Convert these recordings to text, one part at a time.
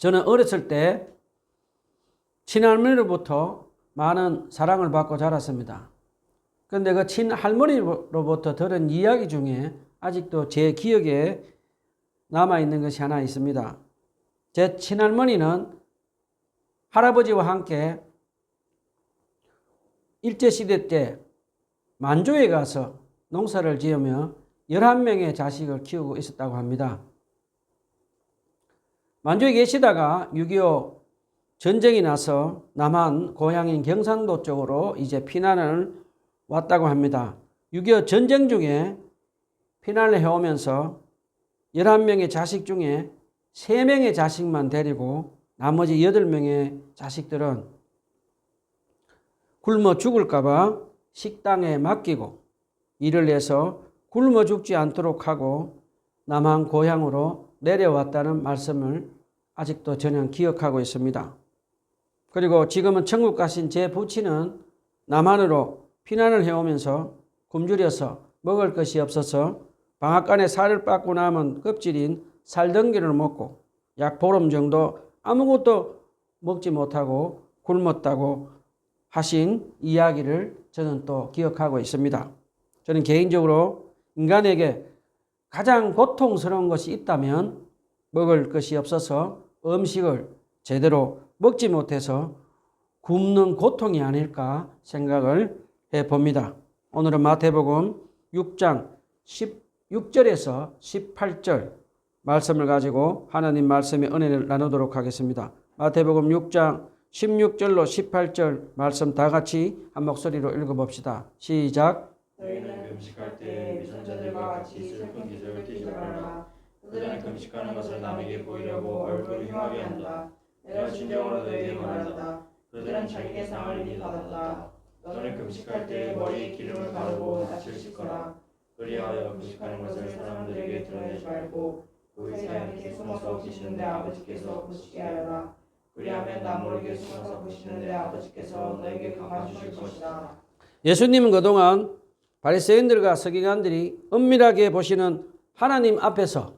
저는 어렸을 때 친할머니로부터 많은 사랑을 받고 자랐습니다. 그런데 그 친할머니로부터 들은 이야기 중에 아직도 제 기억에 남아있는 것이 하나 있습니다. 제 친할머니는 할아버지와 함께 일제시대 때 만주에 가서 농사를 지으며 11명의 자식을 키우고 있었다고 합니다. 만주에 계시다가 6.25 전쟁이 나서 남한 고향인 경상도 쪽으로 이제 피난을 왔다고 합니다. 6.25 전쟁 중에 피난을 해오면서 11명의 자식 중에 3명의 자식만 데리고 나머지 8명의 자식들은 굶어 죽을까봐 식당에 맡기고 일을 해서 굶어 죽지 않도록 하고 남한 고향으로 내려왔다는 말씀을 아직도 저는 기억하고 있습니다. 그리고 지금은 천국 가신 제 부친은 남한으로 피난을 해오면서 굶주려서 먹을 것이 없어서 방앗간에 살을 빻고 남은 껍질인 살덩기를 먹고 약 보름 정도 아무것도 먹지 못하고 굶었다고 하신 이야기를 저는 또 기억하고 있습니다. 저는 개인적으로 인간에게 가장 고통스러운 것이 있다면 먹을 것이 없어서 음식을 제대로 먹지 못해서 굶는 고통이 아닐까 생각을 해 봅니다. 오늘은 마태복음 6장 16절에서 18절 말씀을 가지고 하나님 말씀의 은혜를 나누도록 하겠습니다. 마태복음 6장 16절로 18절 말씀 다 같이 한 목소리로 읽어봅시다. 시작. 너희는 금식할 때 위선자들과 같이 슬픈 기색을 띠지 말라. 그들은 금식하는 것을 남에게 보이려고 얼굴을 흉하게 한다. 내가 진정으로 너희에게 말한다. 그들은 자기의 상을 이미 받았다. 너는 금식할 때 머리에 기름을 바르고 낯을 씻거라. 그리하여 금식하는 것을 사람들에게 드러내지 말고 보이지 않게 숨어서 계시는데 아버지께서 보시게 하여라. 그리하면 나 모르게 숨어서 보시는데 아버지께서 너에게 갚아주실 것이다. 예수님은 그동안 바리새인들과 서기관들이 은밀하게 보시는 하나님 앞에서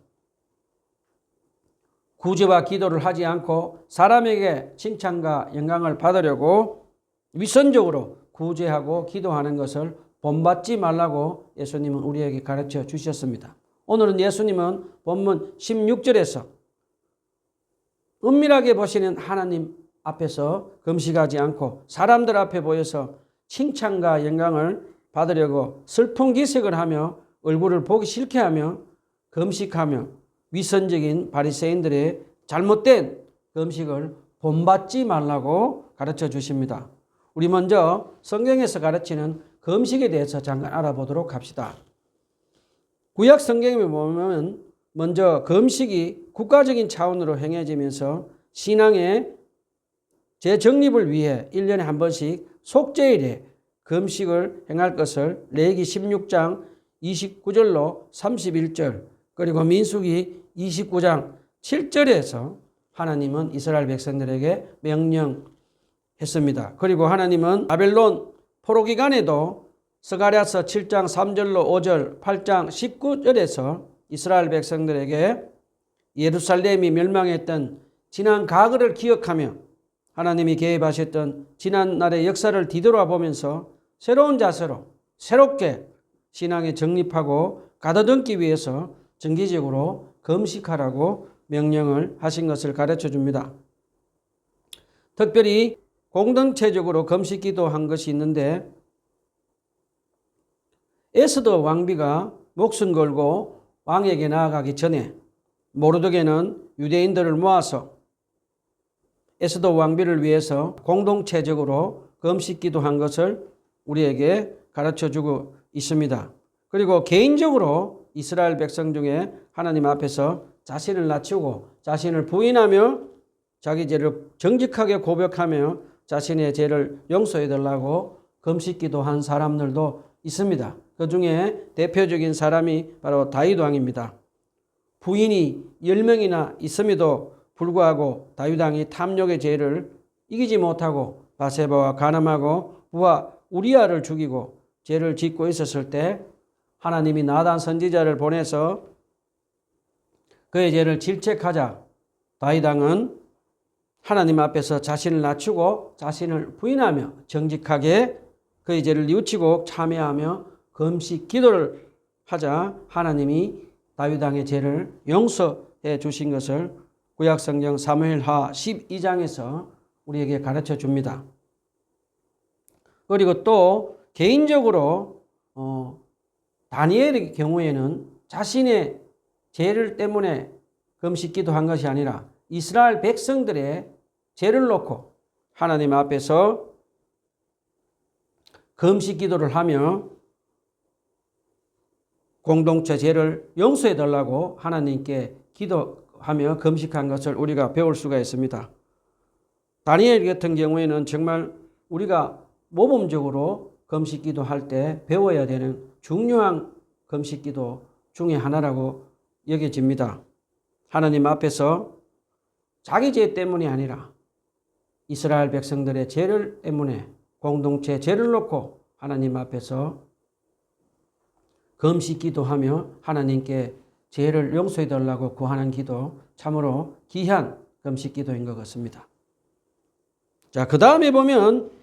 구제와 기도를 하지 않고 사람에게 칭찬과 영광을 받으려고 위선적으로 구제하고 기도하는 것을 본받지 말라고 예수님은 우리에게 가르쳐 주셨습니다. 오늘은 예수님은 본문 16절에서 은밀하게 보시는 하나님 앞에서 금식하지 않고 사람들 앞에 보여서 칭찬과 영광을 받으려고 슬픈 기색을 하며 얼굴을 보기 싫게 하며 금식하며 위선적인 바리새인들의 잘못된 금식을 본받지 말라고 가르쳐 주십니다. 우리 먼저 성경에서 가르치는 금식에 대해서 잠깐 알아보도록 합시다. 구약 성경에 보면 먼저 금식이 국가적인 차원으로 행해지면서 신앙의 재정립을 위해 1년에 한 번씩 속죄일에 금식을 행할 것을 레기 16장 29절로 31절 그리고 민수기 29장 7절에서 하나님은 이스라엘 백성들에게 명령했습니다. 그리고 하나님은 바벨론 포로 기간에도 스가랴서 7장 3절로 5절, 8장 19절에서 이스라엘 백성들에게 예루살렘이 멸망했던 지난 과거를 기억하며 하나님이 개입하셨던 지난 날의 역사를 뒤돌아보면서 새로운 자세로 새롭게 신앙에 정립하고 가다듬기 위해서 정기적으로 금식하라고 명령을 하신 것을 가르쳐 줍니다. 특별히 공동체적으로 금식 기도한 것이 있는데 에스더 왕비가 목숨 걸고 왕에게 나아가기 전에 모르드게는 유대인들을 모아서 에스더 왕비를 위해서 공동체적으로 금식 기도한 것을 우리에게 가르쳐 주고 있습니다. 그리고 개인적으로 이스라엘 백성 중에 하나님 앞에서 자신을 낮추고 자신을 부인하며 자기 죄를 정직하게 고백하며 자신의 죄를 용서해 달라고 금식 기도 한 사람들도 있습니다. 그 중에 대표적인 사람이 바로 다윗 왕입니다. 부인이 10명이나 있음에도 불구하고 다윗 왕이 탐욕의 죄를 이기지 못하고 바세바와 가늠하고 부하 우리아를 죽이고 죄를 짓고 있었을 때 하나님이 나단 선지자를 보내서 그의 죄를 질책하자 다윗 왕은 하나님 앞에서 자신을 낮추고 자신을 부인하며 정직하게 그의 죄를 뉘우치고 참여하며 금식 기도를 하자 하나님이 다윗 왕의 죄를 용서해 주신 것을 구약 성경 사무엘하 12장에서 우리에게 가르쳐 줍니다. 그리고 또 개인적으로 어, 다니엘의 경우에는 자신의 죄를 때문에 금식 기도 한 것이 아니라 이스라엘 백성들의 죄를 놓고 하나님 앞에서 금식 기도를 하며 공동체 죄를 용서해 달라고 하나님께 기도하며 금식한 것을 우리가 배울 수가 있습니다. 다니엘 같은 경우에는 정말 우리가 모범적으로 금식 기도 할 때 배워야 되는 중요한 금식 기도 중에 하나라고 여겨집니다. 하나님 앞에서 자기 죄 때문이 아니라 이스라엘 백성들의 죄를 때문에 공동체 죄를 놓고 하나님 앞에서 금식 기도하며 하나님께 죄를 용서해 달라고 구하는 기도 참으로 귀한 금식 기도인 것 같습니다. 자, 그 다음에 보면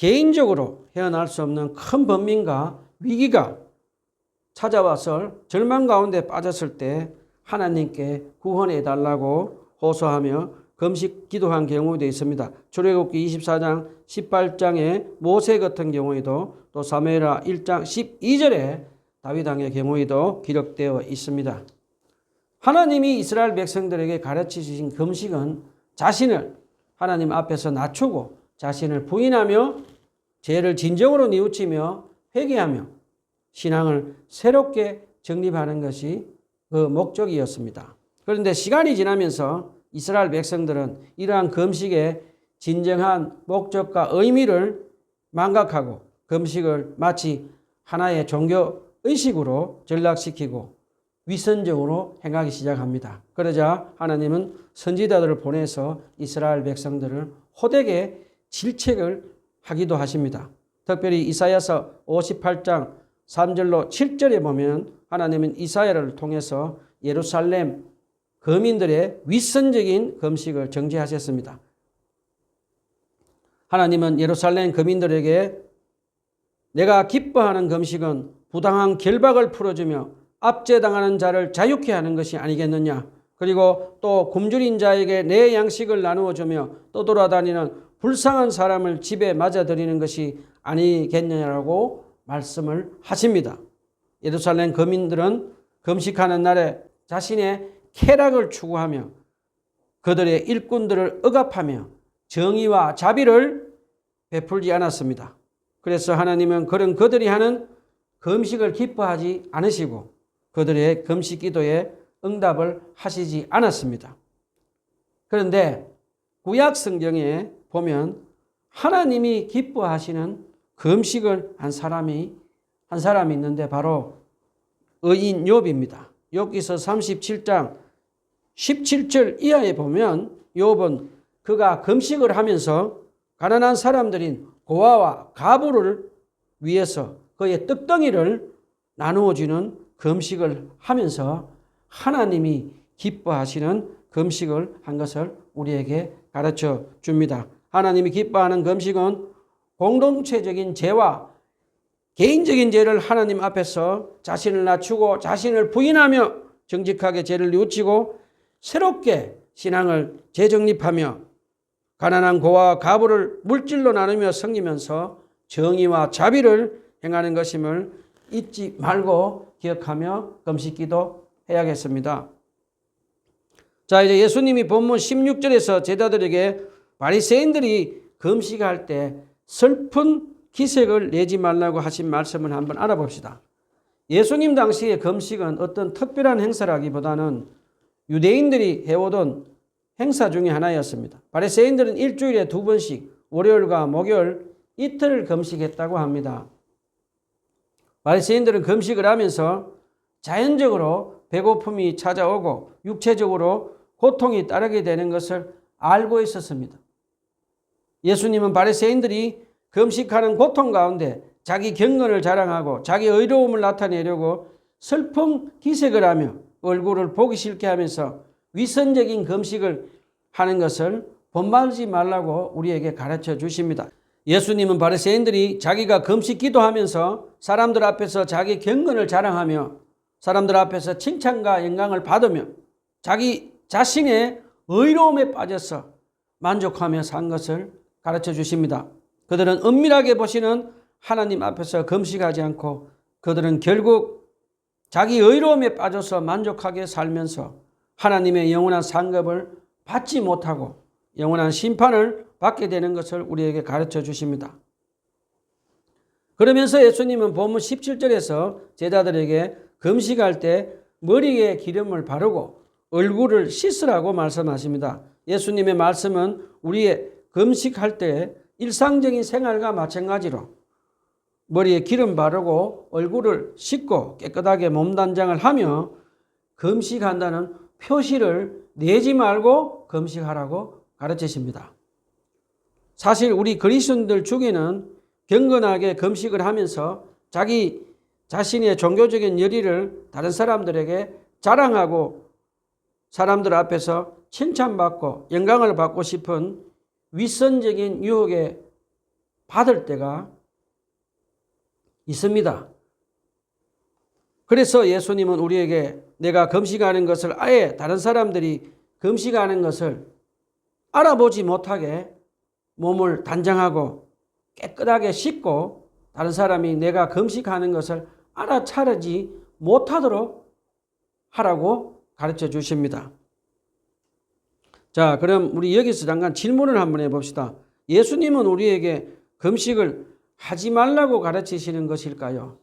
개인적으로 헤어날 수 없는 큰 번민과 위기가 찾아와서 절망 가운데 빠졌을 때 하나님께 구원해 달라고 호소하며 금식 기도한 경우도 있습니다. 출애굽기 24장 18장에 모세 같은 경우에도 또 사무엘하 1장 12절에 다윗 왕의 경우에도 기록되어 있습니다. 하나님이 이스라엘 백성들에게 가르쳐 주신 금식은 자신을 하나님 앞에서 낮추고 자신을 부인하며 죄를 진정으로 뉘우치며 회개하며 신앙을 새롭게 정립하는 것이 그 목적이었습니다. 그런데 시간이 지나면서 이스라엘 백성들은 이러한 금식의 진정한 목적과 의미를 망각하고 금식을 마치 하나의 종교 의식으로 전락시키고 위선적으로 행하기 시작합니다. 그러자 하나님은 선지자들을 보내서 이스라엘 백성들을 호되게 질책을 하기도 하십니다. 특별히 이사야서 58장 3절로 7절에 보면 하나님은 이사야를 통해서 예루살렘 거민들의 위선적인 금식을 정죄하셨습니다. 하나님은 예루살렘 거민들에게 내가 기뻐하는 금식은 부당한 결박을 풀어주며 압제당하는 자를 자유케 하는 것이 아니겠느냐. 그리고 또 굶주린 자에게 내 양식을 나누어 주며 떠돌아다니는 불쌍한 사람을 집에 맞아들이는 것이 아니겠느냐라고 말씀을 하십니다. 예루살렘 거민들은 금식하는 날에 자신의 쾌락을 추구하며 그들의 일꾼들을 억압하며 정의와 자비를 베풀지 않았습니다. 그래서 하나님은 그런 그들이 하는 금식을 기뻐하지 않으시고 그들의 금식 기도에 응답을 하시지 않았습니다. 그런데 구약 성경에 보면 하나님이 기뻐하시는 금식을 한 사람이 한 사람이 있는데 바로 의인 욥입니다. 욥기서 37장 17절 이하에 보면 욥은 그가 금식을 하면서 가난한 사람들인 고아와 가부를 위해서 그의 떡덩이를 나누어 주는 금식을 하면서 하나님이 기뻐하시는 금식을 한 것을 우리에게 가르쳐 줍니다. 하나님이 기뻐하는 금식은 공동체적인 죄와 개인적인 죄를 하나님 앞에서 자신을 낮추고 자신을 부인하며 정직하게 죄를 뉘우치고 새롭게 신앙을 재정립하며 가난한 고와 가부를 물질로 나누며 섬기면서 정의와 자비를 행하는 것임을 잊지 말고 기억하며 금식기도 해야겠습니다. 자, 이제 예수님이 본문 16절에서 제자들에게 바리새인들이 금식할 때 슬픈 기색을 내지 말라고 하신 말씀을 한번 알아봅시다. 예수님 당시의 금식은 어떤 특별한 행사라기보다는 유대인들이 해오던 행사 중의 하나였습니다. 바리새인들은 일주일에 두 번씩 월요일과 목요일 이틀을 금식했다고 합니다. 바리새인들은 금식을 하면서 자연적으로 배고픔이 찾아오고 육체적으로 고통이 따르게 되는 것을 알고 있었습니다. 예수님은 바리새인들이 금식하는 고통 가운데 자기 경건을 자랑하고 자기 의로움을 나타내려고 슬픈 기색을 하며 얼굴을 보기 싫게 하면서 위선적인 금식을 하는 것을 본받지 말라고 우리에게 가르쳐 주십니다. 예수님은 바리새인들이 자기가 금식 기도하면서 사람들 앞에서 자기 경건을 자랑하며 사람들 앞에서 칭찬과 영광을 받으며 자기 자신의 의로움에 빠져서 만족하며 산 것을 가르쳐 주십니다. 그들은 은밀하게 보시는 하나님 앞에서 금식하지 않고 그들은 결국 자기 의로움에 빠져서 만족하게 살면서 하나님의 영원한 상급을 받지 못하고 영원한 심판을 받게 되는 것을 우리에게 가르쳐 주십니다. 그러면서 예수님은 본문 17절에서 제자들에게 금식할 때 머리에 기름을 바르고 얼굴을 씻으라고 말씀하십니다. 예수님의 말씀은 우리의 금식할 때 일상적인 생활과 마찬가지로 머리에 기름 바르고 얼굴을 씻고 깨끗하게 몸 단장을 하며 금식한다는 표시를 내지 말고 금식하라고 가르치십니다. 사실 우리 그리스도인들 중에는 경건하게 금식을 하면서 자기 자신의 종교적인 열의를 다른 사람들에게 자랑하고 사람들 앞에서 칭찬받고 영광을 받고 싶은 위선적인 유혹에 받을 때가 있습니다. 그래서 예수님은 우리에게 내가 금식하는 것을 아예 다른 사람들이 금식하는 것을 알아보지 못하게 몸을 단장하고 깨끗하게 씻고 다른 사람이 내가 금식하는 것을 알아차리지 못하도록 하라고 가르쳐 주십니다. 자, 그럼 우리 여기서 잠깐 질문을 한번 해봅시다. 예수님은 우리에게 금식을 하지 말라고 가르치시는 것일까요?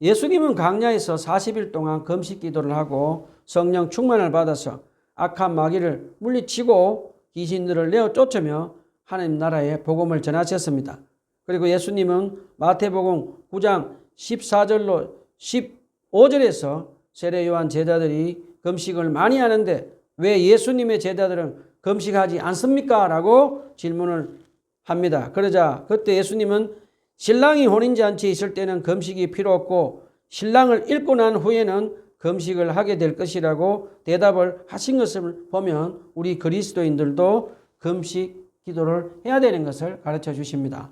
예수님은 강야에서 40일 동안 금식 기도를 하고 성령 충만을 받아서 악한 마귀를 물리치고 귀신들을 내어 쫓으며 하나님 나라의 복음을 전하셨습니다. 그리고 예수님은 마태복음 9장 14절로 15절에서 세례 요한 제자들이 금식을 많이 하는데 왜 예수님의 제자들은 금식하지 않습니까? 라고 질문을 합니다. 그러자 그때 예수님은 신랑이 혼인잔치에 있을 때는 금식이 필요 없고 신랑을 잃고 난 후에는 금식을 하게 될 것이라고 대답을 하신 것을 보면 우리 그리스도인들도 금식 기도를 해야 되는 것을 가르쳐 주십니다.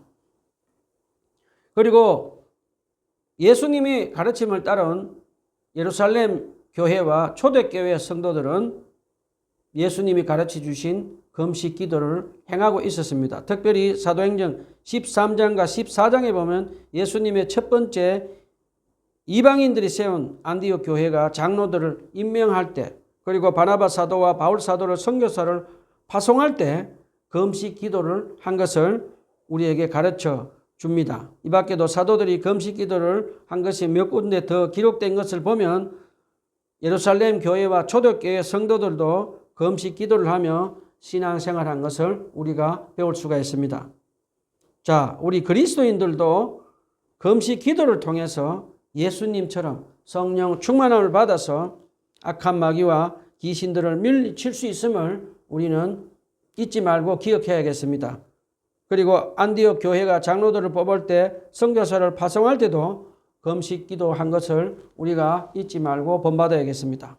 그리고 예수님이 가르침을 따른 예루살렘 교회와 초대교회 성도들은 예수님이 가르쳐 주신 금식 기도를 행하고 있었습니다. 특별히 사도행전 13장과 14장에 보면 예수님의 첫 번째 이방인들이 세운 안디옥 교회가 장로들을 임명할 때 그리고 바나바 사도와 바울 사도를 선교사를 파송할 때 금식 기도를 한 것을 우리에게 가르쳐 줍니다. 이 밖에도 사도들이 금식 기도를 한 것이 몇 군데 더 기록된 것을 보면 예루살렘 교회와 초대교회 성도들도 금식 기도를 하며 신앙생활한 것을 우리가 배울 수가 있습니다. 자, 우리 그리스도인들도 금식 기도를 통해서 예수님처럼 성령 충만함을 받아서 악한 마귀와 귀신들을 밀칠 수 있음을 우리는 잊지 말고 기억해야겠습니다. 그리고 안디옥 교회가 장로들을 뽑을 때 선교사를 파송할 때도 금식 기도 한 것을 우리가 잊지 말고 본받아야겠습니다.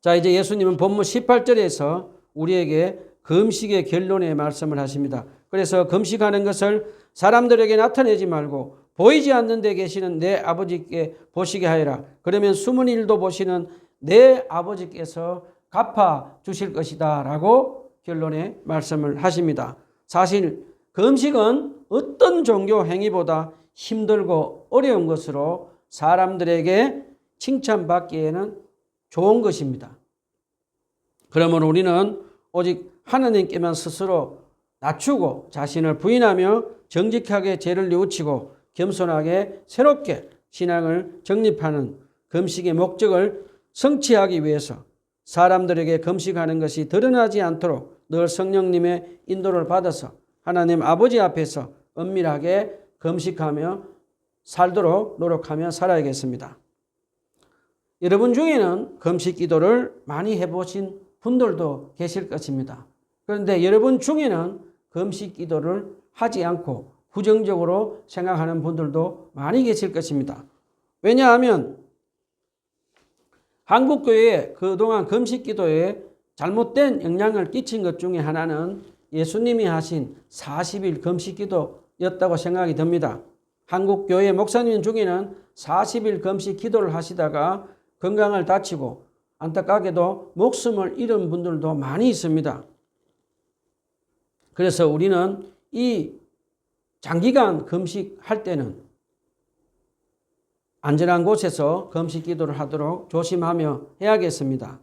자, 이제 예수님은 본문 18절에서 우리에게 금식의 결론의 말씀을 하십니다. 그래서 금식하는 것을 사람들에게 나타내지 말고 보이지 않는 데 계시는 내 아버지께 보시게 하여라. 그러면 숨은 일도 보시는 내 아버지께서 갚아 주실 것이다. 라고 결론의 말씀을 하십니다. 사실 금식은 어떤 종교 행위보다 힘들고 어려운 것으로 사람들에게 칭찬받기에는 좋은 것입니다. 그러므로 우리는 오직 하나님께만 스스로 낮추고 자신을 부인하며 정직하게 죄를 뉘우치고 겸손하게 새롭게 신앙을 정립하는 금식의 목적을 성취하기 위해서 사람들에게 금식하는 것이 드러나지 않도록 늘 성령님의 인도를 받아서 하나님 아버지 앞에서 은밀하게 금식하며 살도록 노력하며 살아야겠습니다. 여러분 중에는 금식 기도를 많이 해보신 분들도 계실 것입니다. 그런데 여러분 중에는 금식 기도를 하지 않고 부정적으로 생각하는 분들도 많이 계실 것입니다. 왜냐하면 한국교회 그동안 금식 기도에 잘못된 영향을 끼친 것 중에 하나는 예수님이 하신 40일 금식 기도 였다고 생각이 듭니다. 한국 교회 목사님 중에는 40일 금식 기도를 하시다가 건강을 다치고 안타깝게도 목숨을 잃은 분들도 많이 있습니다. 그래서 우리는 이 장기간 금식할 때는 안전한 곳에서 금식 기도를 하도록 조심하며 해야겠습니다.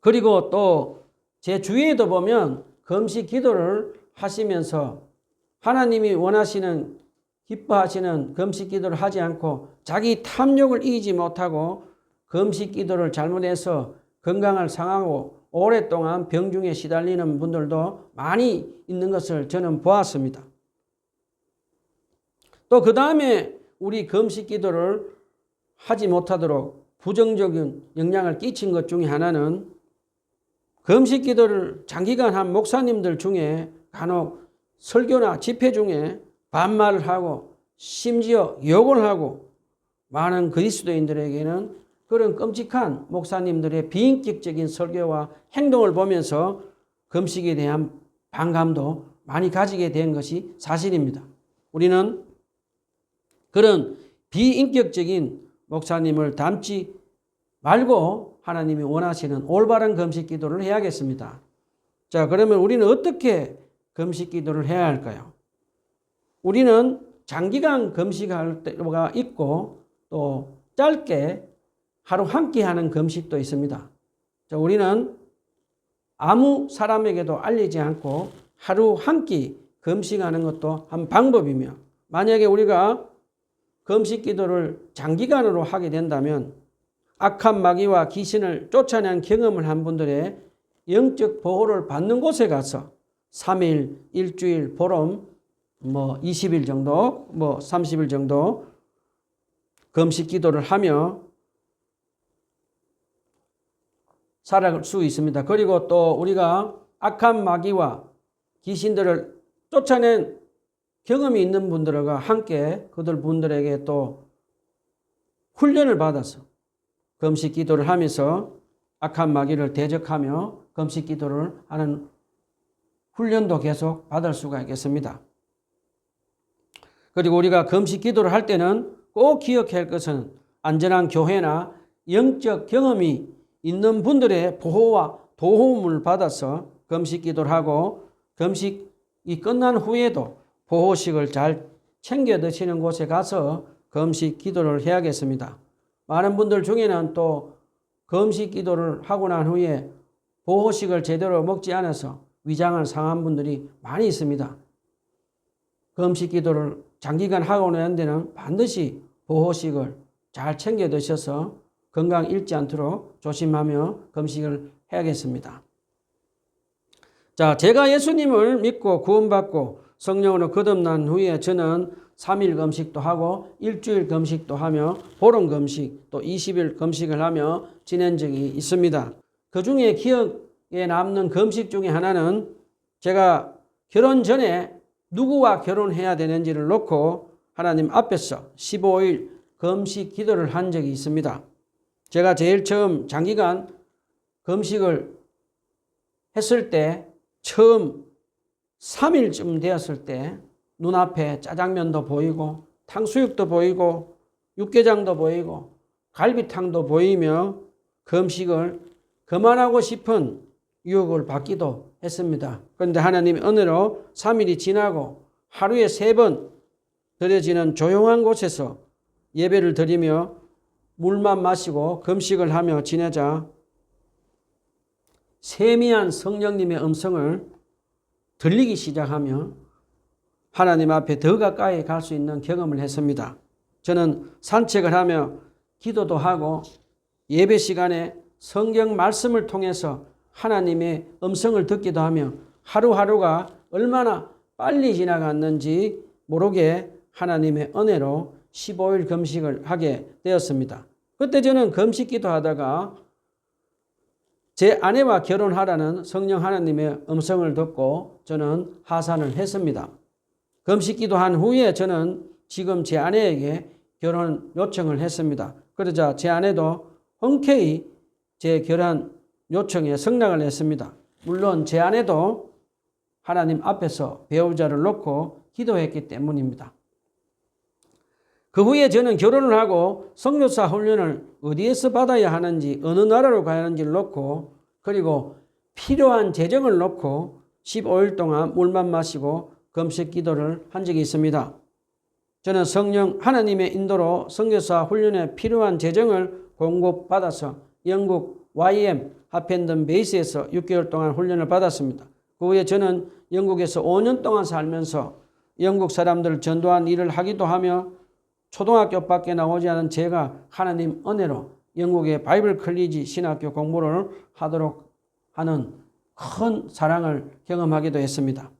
그리고 또 제 주위에도 보면 금식 기도를 하시면서 하나님이 원하시는 기뻐하시는 금식 기도를 하지 않고 자기 탐욕을 이기지 못하고 금식 기도를 잘못해서 건강을 상하고 오랫동안 병중에 시달리는 분들도 많이 있는 것을 저는 보았습니다. 또 그 다음에 우리 금식 기도를 하지 못하도록 부정적인 영향을 끼친 것 중에 하나는 금식 기도를 장기간 한 목사님들 중에 간혹 설교나 집회 중에 반말을 하고 심지어 욕을 하고 많은 그리스도인들에게는 그런 끔찍한 목사님들의 비인격적인 설교와 행동을 보면서 금식에 대한 반감도 많이 가지게 된 것이 사실입니다. 우리는 그런 비인격적인 목사님을 닮지 말고 하나님이 원하시는 올바른 금식 기도를 해야겠습니다. 자, 그러면 우리는 어떻게 금식 기도를 해야 할까요? 우리는 장기간 금식할 때가 있고 또 짧게 하루 한 끼 하는 금식도 있습니다. 자, 우리는 아무 사람에게도 알리지 않고 하루 한 끼 금식하는 것도 한 방법이며 만약에 우리가 금식 기도를 장기간으로 하게 된다면 악한 마귀와 귀신을 쫓아낸 경험을 한 분들의 영적 보호를 받는 곳에 가서 3일, 일주일, 보름, 뭐 20일 정도, 뭐 30일 정도 금식 기도를 하며 살아갈 수 있습니다. 그리고 또 우리가 악한 마귀와 귀신들을 쫓아낸 경험이 있는 분들과 함께 그들 분들에게 또 훈련을 받아서 금식 기도를 하면서 악한 마귀를 대적하며 금식 기도를 하는 훈련도 계속 받을 수가 있겠습니다. 그리고 우리가 금식 기도를 할 때는 꼭 기억해야 할 것은 안전한 교회나 영적 경험이 있는 분들의 보호와 도움을 받아서 금식 기도를 하고 금식이 끝난 후에도 보호식을 잘 챙겨 드시는 곳에 가서 금식 기도를 해야겠습니다. 많은 분들 중에는 또 금식 기도를 하고 난 후에 보호식을 제대로 먹지 않아서 위장을 상한 분들이 많이 있습니다. 금식 기도를 장기간 하고 난 데는 반드시 보호식을 잘 챙겨 드셔서 건강 잃지 않도록 조심하며 금식을 해야겠습니다. 자, 제가 예수님을 믿고 구원받고 성령으로 거듭난 후에 저는 3일 금식도 하고 일주일 금식도 하며 보름 금식 또 20일 금식을 하며 지낸 적이 있습니다. 그 중에 기억에 남는 금식 중에 하나는 제가 결혼 전에 누구와 결혼해야 되는지를 놓고 하나님 앞에서 15일 금식 기도를 한 적이 있습니다. 제가 제일 처음 장기간 금식을 했을 때 처음 3일쯤 되었을 때 눈앞에 짜장면도 보이고 탕수육도 보이고 육개장도 보이고 갈비탕도 보이며 금식을 그만하고 싶은 유혹을 받기도 했습니다. 그런데 하나님의 은혜로 3일이 지나고 하루에 세 번 드려지는 조용한 곳에서 예배를 드리며 물만 마시고 금식을 하며 지내자 세미한 성령님의 음성을 들리기 시작하며 하나님 앞에 더 가까이 갈 수 있는 경험을 했습니다. 저는 산책을 하며 기도도 하고 예배 시간에 성경 말씀을 통해서 하나님의 음성을 듣기도 하며 하루하루가 얼마나 빨리 지나갔는지 모르게 하나님의 은혜로 15일 금식을 하게 되었습니다. 그때 저는 금식 기도하다가 제 아내와 결혼하라는 성령 하나님의 음성을 듣고 저는 하산을 했습니다. 금식 기도한 후에 저는 지금 제 아내에게 결혼 요청을 했습니다. 그러자 제 아내도 흔쾌히 제 결혼 요청에 승낙을 했습니다. 물론 제 아내도 하나님 앞에서 배우자를 놓고 기도했기 때문입니다. 그 후에 저는 결혼을 하고 성교사 훈련을 어디에서 받아야 하는지 어느 나라로 가야 하는지를 놓고 그리고 필요한 재정을 놓고 15일 동안 물만 마시고 금식 기도를 한 적이 있습니다. 저는 성령 하나님의 인도로 성교사 훈련에 필요한 재정을 공급받아서 영국 YM 하펜던 베이스에서 6개월 동안 훈련을 받았습니다. 그 후에 저는 영국에서 5년 동안 살면서 영국 사람들을 전도한 일을 하기도 하며 초등학교 밖에 나오지 않은 제가 하나님 은혜로 영국의 바이블 컬리지 신학교 공부를 하도록 하는 큰 사랑을 경험하기도 했습니다.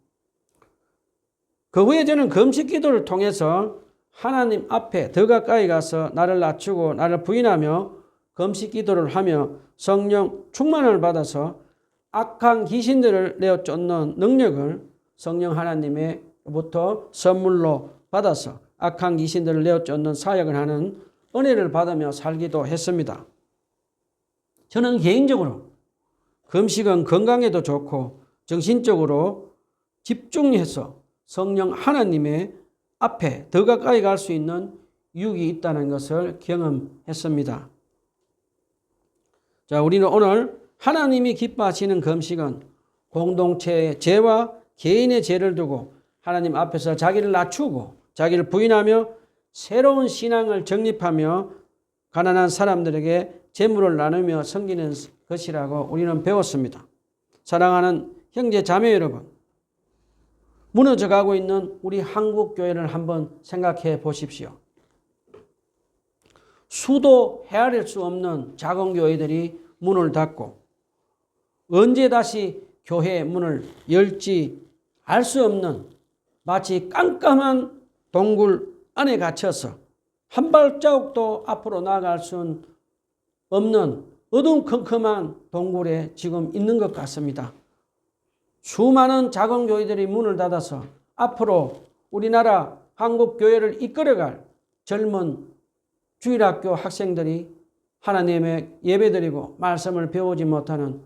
그 후에 저는 금식 기도를 통해서 하나님 앞에 더 가까이 가서 나를 낮추고 나를 부인하며 금식 기도를 하며 성령 충만을 받아서 악한 귀신들을 내어 쫓는 능력을 성령 하나님의로부터 선물로 받아서 악한 귀신들을 내어 쫓는 사역을 하는 은혜를 받으며 살기도 했습니다. 저는 개인적으로 금식은 건강에도 좋고 정신적으로 집중해서 성령 하나님의 앞에 더 가까이 갈 수 있는 유익이 있다는 것을 경험했습니다. 자, 우리는 오늘 하나님이 기뻐하시는 금식은 공동체의 죄와 개인의 죄를 두고 하나님 앞에서 자기를 낮추고 자기를 부인하며 새로운 신앙을 정립하며 가난한 사람들에게 재물을 나누며 섬기는 것이라고 우리는 배웠습니다. 사랑하는 형제 자매 여러분, 무너져 가고 있는 우리 한국 교회를 한번 생각해 보십시오. 수도 헤아릴 수 없는 작은 교회들이 문을 닫고 언제 다시 교회 문을 열지 알 수 없는 마치 깜깜한 동굴 안에 갇혀서 한 발자국도 앞으로 나아갈 수 없는 어둠컴컴한 동굴에 지금 있는 것 같습니다. 수많은 작은 교회들이 문을 닫아서 앞으로 우리나라 한국 교회를 이끌어갈 젊은 주일학교 학생들이 하나님의 예배드리고 말씀을 배우지 못하는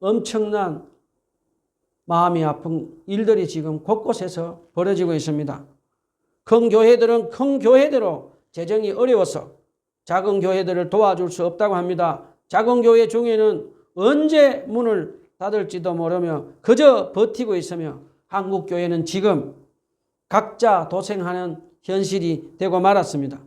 엄청난 마음이 아픈 일들이 지금 곳곳에서 벌어지고 있습니다. 큰 교회들은 큰 교회대로 재정이 어려워서 작은 교회들을 도와줄 수 없다고 합니다. 작은 교회 중에는 언제 문을 닫을지도 모르며 그저 버티고 있으며 한국 교회는 지금 각자 도생하는 현실이 되고 말았습니다.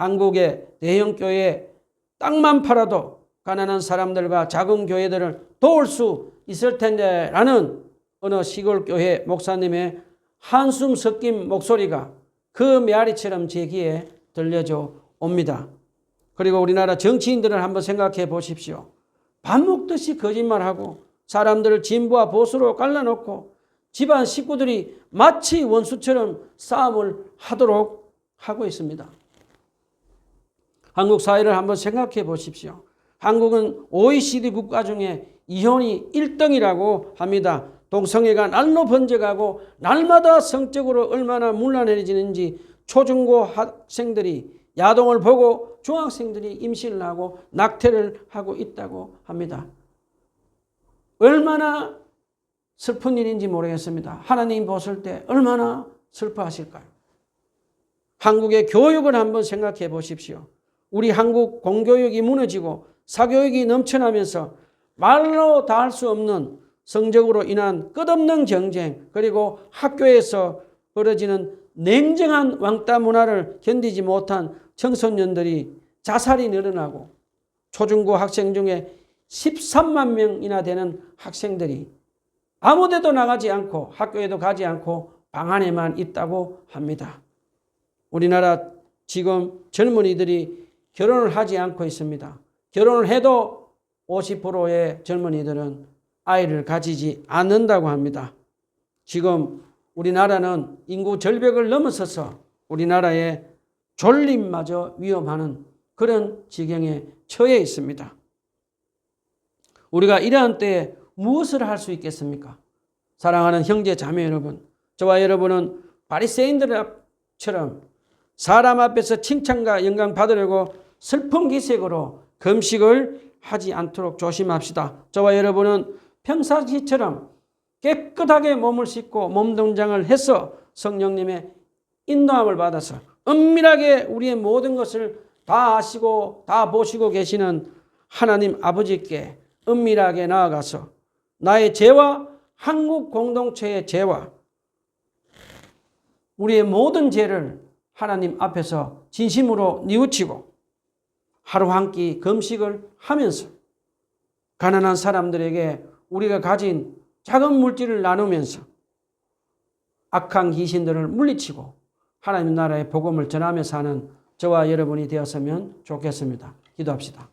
한국의 대형 교회 땅만 팔아도 가난한 사람들과 작은 교회들을 도울 수 있을 텐데라는 어느 시골 교회 목사님의 한숨 섞인 목소리가 그 메아리처럼 제 귀에 들려져 옵니다. 그리고 우리나라 정치인들을 한번 생각해 보십시오. 밥 먹듯이 거짓말하고 사람들을 진보와 보수로 갈라놓고 집안 식구들이 마치 원수처럼 싸움을 하도록 하고 있습니다. 한국 사회를 한번 생각해 보십시오. 한국은 OECD 국가 중에 이혼이 1등이라고 합니다. 동성애가 날로 번져가고 날마다 성적으로 얼마나 문란해지는지 초중고 학생들이 야동을 보고 중학생들이 임신을 하고 낙태를 하고 있다고 합니다. 얼마나 슬픈 일인지 모르겠습니다. 하나님 보실 때 얼마나 슬퍼하실까요? 한국의 교육을 한번 생각해 보십시오. 우리 한국 공교육이 무너지고 사교육이 넘쳐나면서 말로 다 할 수 없는 성적으로 인한 끝없는 경쟁 그리고 학교에서 벌어지는 냉정한 왕따 문화를 견디지 못한 청소년들이 자살이 늘어나고 초중고 학생 중에 13만 명이나 되는 학생들이 아무 데도 나가지 않고 학교에도 가지 않고 방 안에만 있다고 합니다. 우리나라 지금 젊은이들이 결혼을 하지 않고 있습니다. 결혼을 해도 50%의 젊은이들은 아이를 가지지 않는다고 합니다. 지금 우리나라는 인구 절벽을 넘어서서 우리나라의 졸림마저 위험하는 그런 지경에 처해 있습니다. 우리가 이러한 때에 무엇을 할 수 있겠습니까? 사랑하는 형제 자매 여러분, 저와 여러분은 바리새인들처럼 사람 앞에서 칭찬과 영광 받으려고 슬픈 기색으로 금식을 하지 않도록 조심합시다. 저와 여러분은 평상시처럼 깨끗하게 몸을 씻고 몸 동장을 해서 성령님의 인도함을 받아서 은밀하게 우리의 모든 것을 다 아시고 다 보시고 계시는 하나님 아버지께 은밀하게 나아가서 나의 죄와 한국 공동체의 죄와 우리의 모든 죄를 하나님 앞에서 진심으로 뉘우치고 하루 한 끼 금식을 하면서 가난한 사람들에게 우리가 가진 작은 물질을 나누면서 악한 귀신들을 물리치고 하나님 나라의 복음을 전하며 사는 저와 여러분이 되었으면 좋겠습니다. 기도합시다.